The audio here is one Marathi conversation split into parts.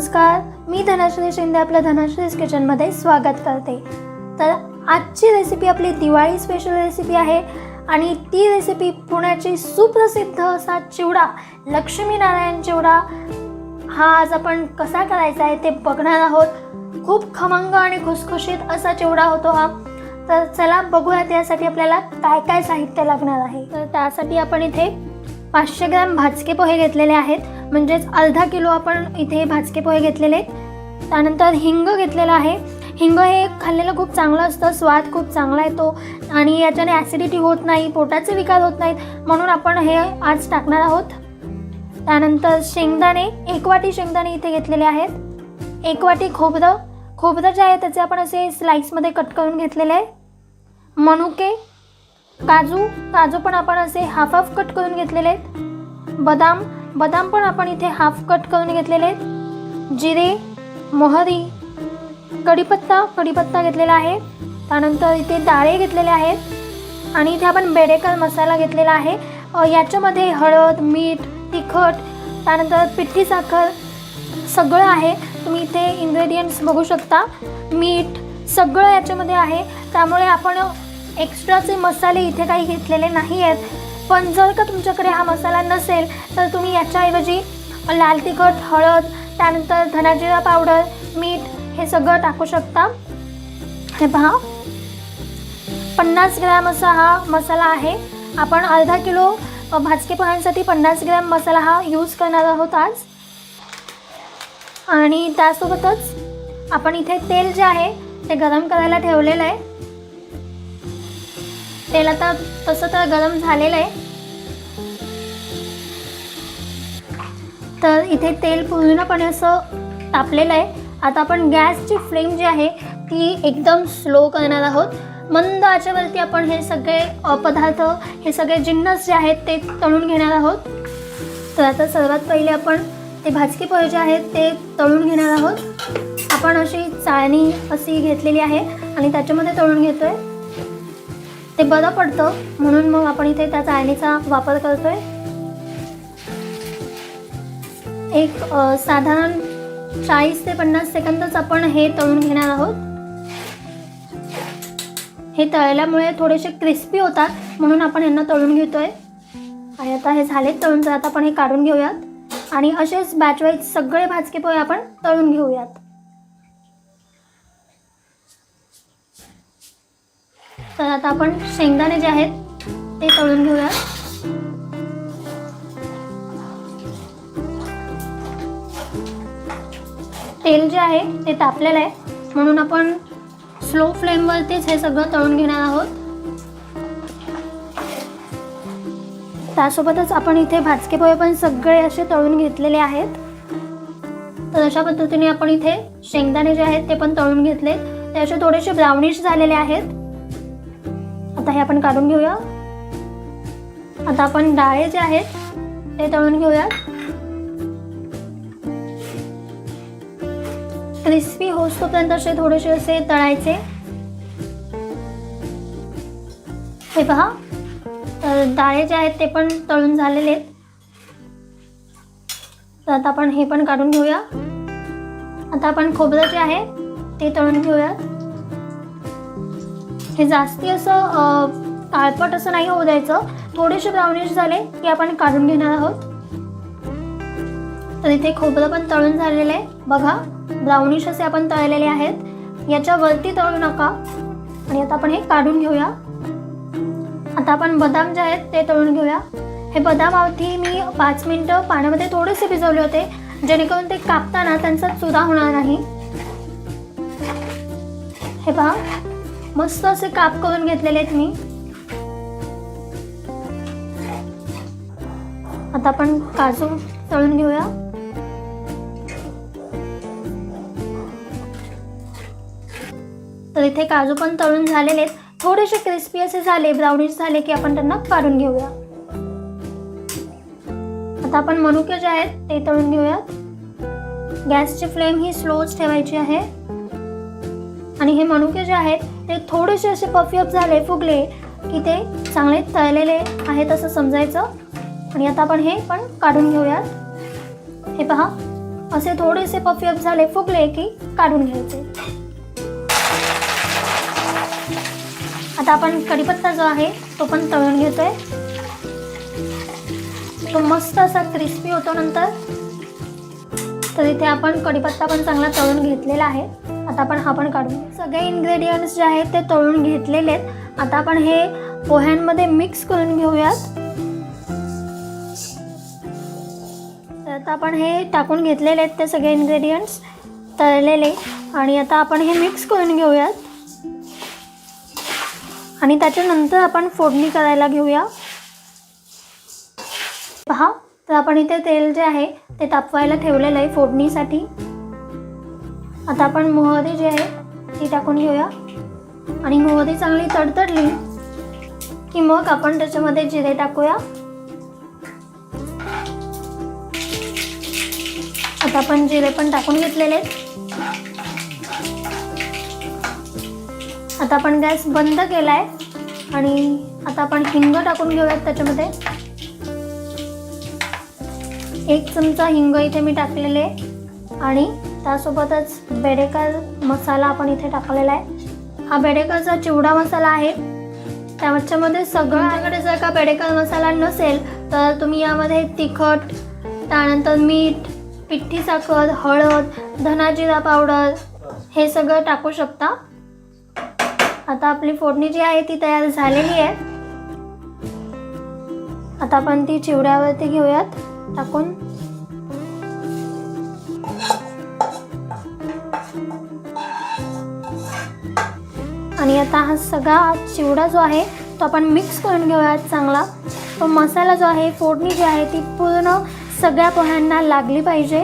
नमस्कार मी धनश्री शिंदे आपल्या धनाश्रीज किचनमध्ये स्वागत करते. तर आजची रेसिपी आपली दिवाळी स्पेशल रेसिपी आहे आणि ती रेसिपी पुण्याची सुप्रसिद्ध असा चिवडा लक्ष्मीनारायण चिवडा. हा आज आपण कसा करायचा आहे ते बघणार आहोत. खूप खमंग आणि खुसखुशीत असा चिवडा होतो हा. तर चला बघूया त्यासाठी आपल्याला काय काय साहित्य लागणार आहे. तर त्यासाठी आपण इथे पाचशे ग्रॅम भाजके पोहे घेतलेले आहेत. म्हणजेच अर्धा किलो आपण इथे भाजके पोहे घेतलेले आहेत. त्यानंतर हिंग घेतलेलं आहे. हिंग हे खाल्लेलं खूप चांगलं असतं. स्वाद खूप चांगला येतो आणि याच्याने ॲसिडिटी होत नाही पोटाचे विकार होत नाहीत. म्हणून आपण हे आज टाकणार आहोत. त्यानंतर शेंगदाणे एक वाटी शेंगदाणे इथे घेतलेले आहेत. एक वाटी खोबरं. खोबरं जे आहे त्याचे आपण असे स्लाईसमध्ये कट करून घेतलेले आहे. मनुके काजू काजू पण आपण असे हाफ हाफ कट करून घेतलेले आहेत. बदाम बदाम पण आपण इथे हाफ कट करून घेतलेले आहेत. जिरे मोहरी कढीपत्ता कढीपत्ता घेतलेला आहे. त्यानंतर इथे डाळे घेतलेले आहेत. आणि इथे आपण बेडेकर मसाला घेतलेला आहे. याच्यामध्ये हळद मीठ तिखट त्यानंतर पिठी साखर सगळं आहे. तुम्ही इथे इन्ग्रेडियंट्स बघू शकता. मीठ सगळं याच्यामध्ये आहे. त्यामुळे आपण एक्स्ट्राचे मसाले इथे काही घेतलेले नाही आहेत पण जर का तुमच्याकडे हा मसाला नसेल तर तुम्ही याच्याऐवजी लाल तिखट हळद त्यानंतर धनाजिरा पावडर मीठ हे सगळं टाकू शकता. हे पहा. पन्नास ग्रॅम असा हा मसाला आहे. आपण अर्धा किलो भाजके पोह्यांसाठी पन्नास ग्रॅम मसाला हा यूज करणार आहोत आज. आणि त्यासोबतच आपण इथे तेल जे आहे ते गरम करायला ठेवलेलं आहे. तेल आता तसं तर गरम झालेलं आहे. तर इथे तेल पूर्णपणे असं तापलेलं आहे. आता आपण गॅसची फ्लेम जी आहे ती एकदम स्लो करणार आहोत. मंद आचेवरती आपण हे सगळे पदार्थ हे सगळे जिन्नस जे आहेत ते तळून घेणार आहोत. तर आता सर्वात पहिले आपण ते भाजकी पोहे जे आहेत ते तळून घेणार आहोत. आपण अशी चाळणी अशी घेतलेली आहे आणि त्याच्यामध्ये तळून घेतो आहे ते बरं पडतं. म्हणून मग आपण इथे त्या चाळणीचा वापर करतोय. एक साधारण चाळीस ते पन्नास सेकंदच आपण हे तळून घेणार आहोत. हे तळल्यामुळे थोडेसे क्रिस्पी होतात म्हणून आपण यांना तळून घेतोय. आणि आता हे झालेत तळून तर आता आपण हे काढून घेऊयात. आणि असेच बॅचवाईज सगळे भाजके पोहे आपण तळून घेऊयात. तर आता आपण शेंगदाणे जे आहेत ते तळून घेऊया. तेल जे आहे ते तापलेलं आहे. म्हणून आपण स्लो फ्लेमवरतीच हे सगळं तळून घेणार आहोत. त्यासोबतच आपण इथे भाजके पोहे पण सगळे असे तळून घेतलेले आहेत. तर अशा पद्धतीने आपण इथे शेंगदाणे जे आहेत ते पण तळून घेतले ते असे थोडेसे ब्राउनिश झालेले आहेत. आता हे आपण काढून घेऊया. आता आपण डाळे जे आहेत ते तळून घेऊयात. क्रिस्पी होस्तोपर्यंत असे थोडेसे असे तळायचे. हे पहा तर डाळे जे आहेत ते पण तळून झालेले आहेत. तर आता आपण हे पण काढून घेऊया. आता आपण खोबरं जे आहे ते तळून घेऊयात. हे जास्ती असं काळपट असं नाही होऊ द्यायचं. थोडेसे ब्राउनिश झाले की आपण काढून घेणार आहोत. तर इथे खोबरं पण तळून झालेलं आहे. बघा ब्राउनिश असे आपण तळलेले आहेत. याच्यावरती तळू नका. आणि आता आपण हे काढून घेऊया. आता आपण बदाम जे आहेत ते तळून घेऊया. हे बदाम आधी मी पाच मिनटं पाण्यामध्ये थोडेसे भिजवले होते. जेणेकरून ते कापताना त्यांचा चुरा होणार नाही. हे पहा. मस्त असे काप करून घेतलेले आहेत मी. आता आपण काजू तळून घेऊया. तर इथे काजू पण तळून झालेले आहेत. थोडेसे क्रिस्पी असे झाले ब्राउनिश झाले की आपण त्यांना काढून घेऊया. आता आपण मनुके जे आहेत ते तळून घेऊयात गॅसची फ्लेम ही स्लोच ठेवायची आहे. आणि हे मनुके जे आहेत ते थोडेसे असे पफी झाले फुगले की ते चांगले तळलेले आहेत असं समजायचं. आणि आता आपण हे पण काढून घेऊयात. हे पहा असे थोडेसे पफी झाले फुगले की काढून घ्यायचे. आता आपण कढीपत्ता जो आहे तो पण तळून घेतोय. तो मस्त असा क्रिस्पी होतो नंतर. तर इथे आपण कढीपत्ता पण चांगला तळून घेतलेला आहे. आता आपण हा पण काढू. सगळे इन्ग्रेडियंट्स जे आहेत ते तळून घेतलेले आहेत. आता आपण हे पोह्यांमध्ये मिक्स करून घेऊयात. तर आता आपण हे टाकून घेतलेले आहेत ते सगळे इन्ग्रेडियंट्स तळलेले. आणि आता आपण हे मिक्स करून घेऊयात. आणि त्याच्यानंतर आपण फोडणी करायला घेऊया. पहा तर आपण इथे तेल जे आहे ते तापवायला ठेवलेलं आहे फोडणीसाठी. आता आपण मोहरी जी आहे ती टाकून घेऊया. आणि मोहरी चांगली तडतडली की मग आपण त्याच्यामध्ये जिरे टाकूया. आता आपण जिरे पण टाकून घेतलेले आहेत. आता आपण गॅस बंद केला आहे आणि आता आपण हिंग टाकून घेऊयात त्याच्यामध्ये. एक चमचा हिंग इथे मी टाकलेले आणि त्यासोबतच बेडेकर मसाला आपण इथे टाकलेला आहे. हा बेडेकरचा चिवडा मसाला आहे. त्याच्यामध्ये सगळ्याकडे जर का बेडेकर मसाला नसेल तर तुम्ही यामध्ये तिखट त्यानंतर मीठ पिठी साखर हळद धनाजिरा पावडर हे सगळं टाकू शकता. आता आपली फोडणी जी आहे ती तयार झालेली आहे. आता आपण ती चिवड्यावरती घेऊयात. टाकून आणि आता हा सगळा चिवडा जो आहे तो आपण मिक्स करून घेऊयात चांगला. तो मसाला जो आहे फोडणी जी आहे ती पूर्ण सगळ्या पोह्यांना लागली पाहिजे.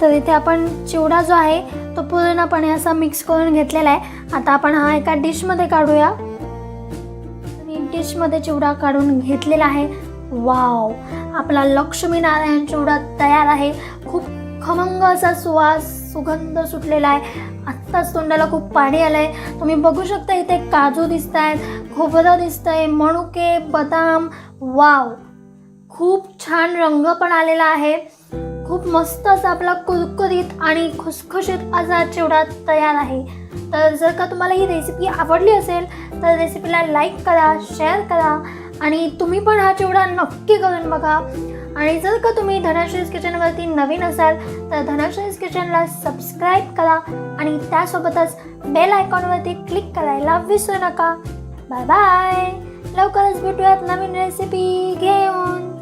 तर इथे आपण चिवडा जो आहे तो पूर्णपणे असा मिक्स करून घेतलेला आहे. आता आपण हा एका डिशमध्ये काढूया. मी डिशमध्ये चिवडा काढून घेतलेला आहे. वाव आपला लक्ष्मीनारायण चिवडा तयार आहे. खूप खमंग असा सुवास सुगंध सुटलेला आहे. आत्ताच तोंडाला खूप पाणी आलं आहे तुम्ही बघू शकता इथे काजू दिसत आहेत खोबरं दिसतंय मणुके बदाम. वाव! खूप छान रंग पण आलेला आहे. खूप मस्त असा आपला कुरकुरीत आणि खुसखुशीत असा चिवडा तयार आहे. तर जर का तुम्हाला ही रेसिपी आवडली असेल तर रेसिपीला लाईक करा शेअर करा. आणि तुम्ही पण हा चिवडा नक्की करून बघा. आणि जर का तुम्ही धनाश्रीज किचनवरती नवीन असाल तर धनाश्रीज किचनला सबस्क्राईब करा आणि त्यासोबतच बेल आयकॉनवरती क्लिक करायला विसरू नका. बाय बाय लवकरच भेटूयात नवीन रेसिपी घेऊन.